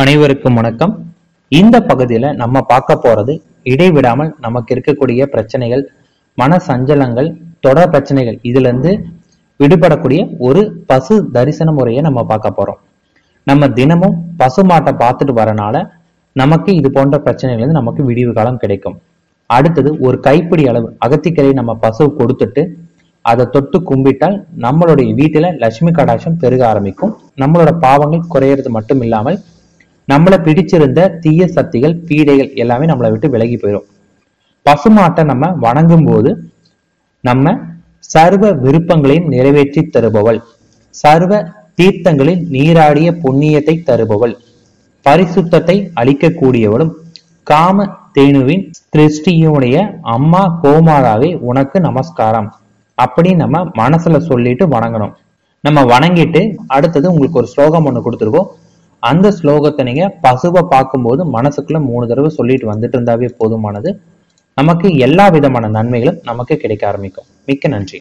அனைவருக்கும் வணக்கம். இந்த பகுதியில நம்ம பார்க்க போறது இடைவிடாமல் நமக்கு இருக்கக்கூடிய பிரச்சனைகள் மன சஞ்சலங்கள் தொடர் பிரச்சனைகள். இதுல இருந்து விடுபடக்கூடிய ஒரு பசு தரிசன முறையை நம்ம பார்க்க போறோம். நம்ம தினமும் பசு மாட்டை பார்த்துட்டு வரனால நமக்கு இது போன்ற பிரச்சனைகள் இருந்து நமக்கு விடிவு காலம் கிடைக்கும். அடுத்தது ஒரு கைப்பிடி அளவு அகத்திக்கரை நம்ம பசு கொடுத்துட்டு அதை தொட்டு கும்பிட்டால் நம்மளுடைய வீட்டுல லட்சுமி கடாட்சம் பெருக ஆரம்பிக்கும். நம்மளோட பாவங்கள் குறையிறது மட்டும் இல்லாமல் நம்மளை பிடிச்சிருந்த தீய சக்திகள் பீடைகள் எல்லாமே நம்மளை விட்டு விலகி போயிடும் பசுமாட்டை நம்ம வணங்கும் போது நம்ம சர்வ விருப்பங்களையும் நிறைவேற்றி தருபவள். சர்வ தீர்த்தங்களில் நீராடிய புண்ணியத்தை தருபவள். பரிசுத்தத்தை அளிக்கக்கூடியவளும் காம தேனுவின் திருஷ்டியுடைய அம்மா கோமாதாவே உனக்கு நமஸ்காரம். அப்படி நம்ம மனசுல சொல்லிட்டு வணங்கணும். நம்ம வணங்கிட்டு அடுத்தது உங்களுக்கு ஒரு ஸ்லோகம் ஒண்ணு கொடுத்துருக்கோம். அந்த ஸ்லோகத்தை நீங்க பசுவை பார்க்கும்போது மனசுக்குள்ள மூணு தடவை சொல்லிட்டு வந்துட்டு இருந்தாவே போதுமானது. நமக்கு எல்லா விதமான நன்மைகளும் நமக்கு கிடைக்க ஆரம்பிக்கும். மிக்க நன்றி.